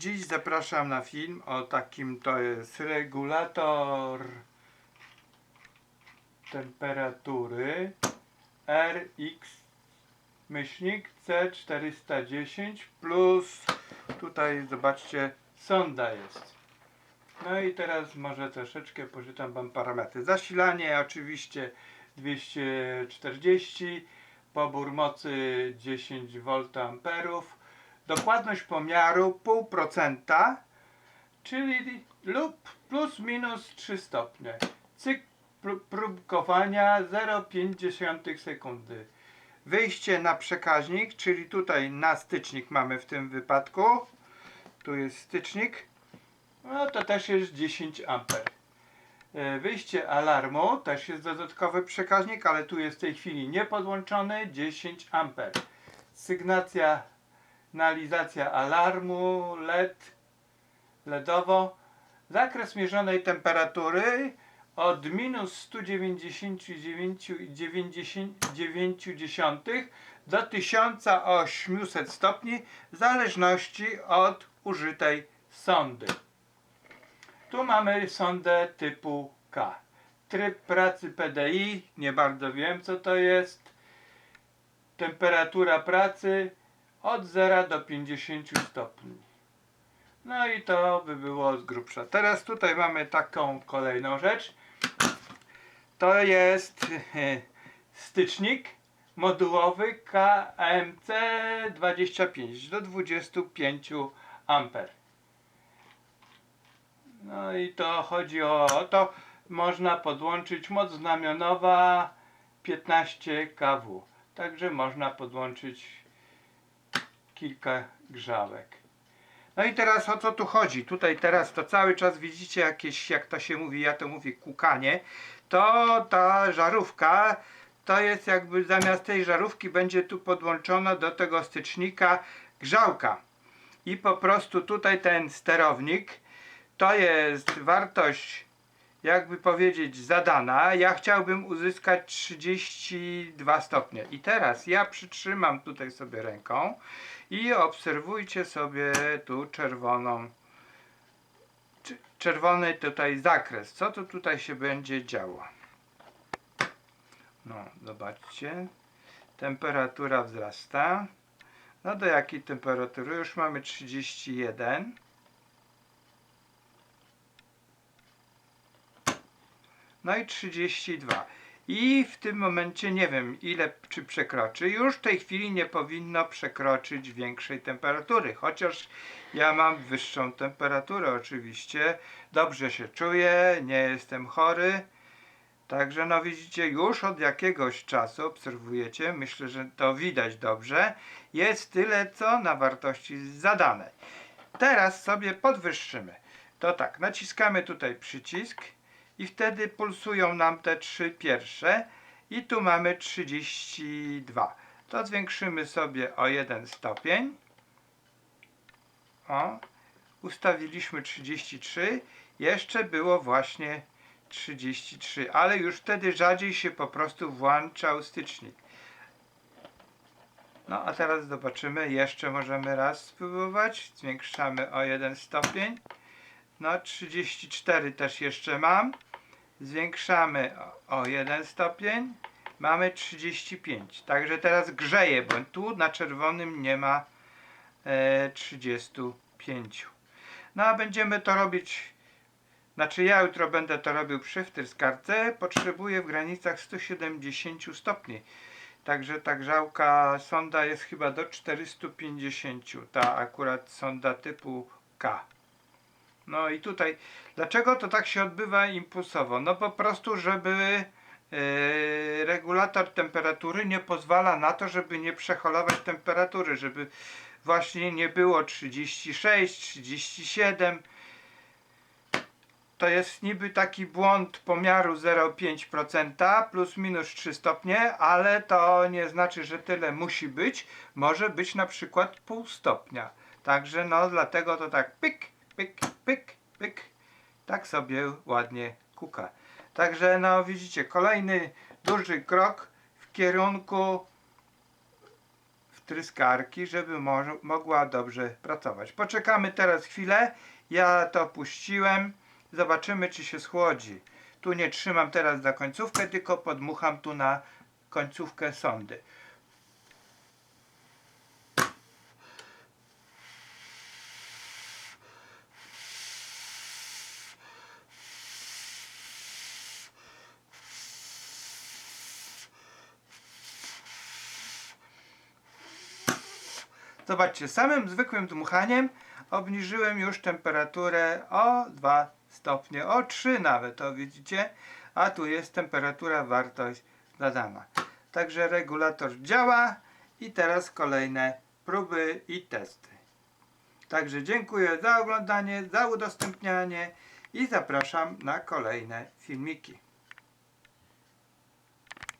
Dziś zapraszam na film o takim to jest regulator temperatury RX myślnik C410 plus tutaj zobaczcie sonda jest. No i teraz może troszeczkę poczytam Wam parametry. Zasilanie oczywiście 240, pobór mocy 10 V amperów, dokładność pomiaru 0,5%, czyli lub plus minus 3 stopnie. Cykl pró- próbkowania 0,5 sekundy. Wyjście na przekaźnik, czyli tutaj na stycznik mamy w tym wypadku. Tu jest stycznik. No to też jest 10 amper. E, Wyjście alarmu też jest dodatkowy przekaźnik, ale tu jest w tej chwili niepodłączony 10 amper. Sygnacja, analizacja alarmu LED, LEDowo. Zakres mierzonej temperatury od minus 199,99 do 1800 stopni w zależności od użytej sondy. Tu mamy sondę typu K. Tryb pracy PDI, nie bardzo wiem co to jest. Temperatura pracy od 0 do 50 stopni. No i to by było z grubsza. Teraz tutaj mamy taką kolejną rzecz. To jest stycznik modułowy KMC 25 do 25 amper. No i to chodzi o to, można podłączyć moc znamionowa 15 kW. Także można podłączyć kilka grzałek. No i teraz o co tu chodzi? Tutaj teraz to cały czas widzicie jakieś, jak to się mówi, ja to mówię kukanie. To ta żarówka to jest jakby zamiast tej żarówki będzie tu podłączona do tego stycznika grzałka. I po prostu tutaj ten sterownik to jest wartość, jakby powiedzieć, zadana. Ja chciałbym uzyskać 32 stopnie. I teraz ja przytrzymam tutaj sobie ręką i obserwujcie sobie tu czerwoną, cz- czerwony tutaj zakres. Co tu tutaj się będzie działo? No, zobaczcie. Temperatura wzrasta. No do jakiej temperatury? Już mamy 31. No i 32. I w tym momencie nie wiem ile czy przekroczy. Już w tej chwili nie powinno przekroczyć większej temperatury. Chociaż ja mam wyższą temperaturę oczywiście. Dobrze się czuję, nie jestem chory. Także no widzicie, już od jakiegoś czasu obserwujecie, myślę, że to widać dobrze, jest tyle co na wartości zadanej. Teraz sobie podwyższymy. To tak, naciskamy tutaj przycisk i wtedy pulsują nam te trzy pierwsze i tu mamy 32. To zwiększymy sobie o 1 stopień. O, ustawiliśmy 33. Jeszcze było właśnie 33, ale już wtedy rzadziej się po prostu włączał stycznik. No a teraz zobaczymy, jeszcze możemy raz spróbować. Zwiększamy o 1 stopień. No 34 też jeszcze mam. Zwiększamy o, o 1 stopień. Mamy 35. Także teraz grzeje, bo tu na czerwonym nie ma e, 35. No a będziemy to robić znaczy ja jutro będę to robił przy wtryskarce. Potrzebuję w granicach 170 stopni. Także ta grzałka sonda jest chyba do 450. Ta akurat sonda typu K. No i tutaj, dlaczego to tak się odbywa impulsowo? No po prostu, żeby e, regulator temperatury nie pozwala na to, żeby nie przeholować temperatury, żeby właśnie nie było 36, 37 to jest niby taki błąd pomiaru 0,5% plus minus 3 stopnie, ale to nie znaczy, że tyle musi być. Może być na przykład pół stopnia. Także no dlatego to tak pyk, pyk, pyk, pyk. Tak sobie ładnie kuka. Także no widzicie, kolejny duży krok w kierunku tryskarki, żeby mo- mogła dobrze pracować. Poczekamy teraz chwilę. Ja to puściłem. Zobaczymy, czy się schłodzi. Tu nie trzymam teraz za końcówkę, tylko podmucham tu na końcówkę sondy. Zobaczcie, samym zwykłym dmuchaniem obniżyłem już temperaturę o 2 stopnie, o 3 nawet, o widzicie? A tu jest temperatura, wartość zadana. Także regulator działa i teraz kolejne próby i testy. Także dziękuję za oglądanie, za udostępnianie i zapraszam na kolejne filmiki.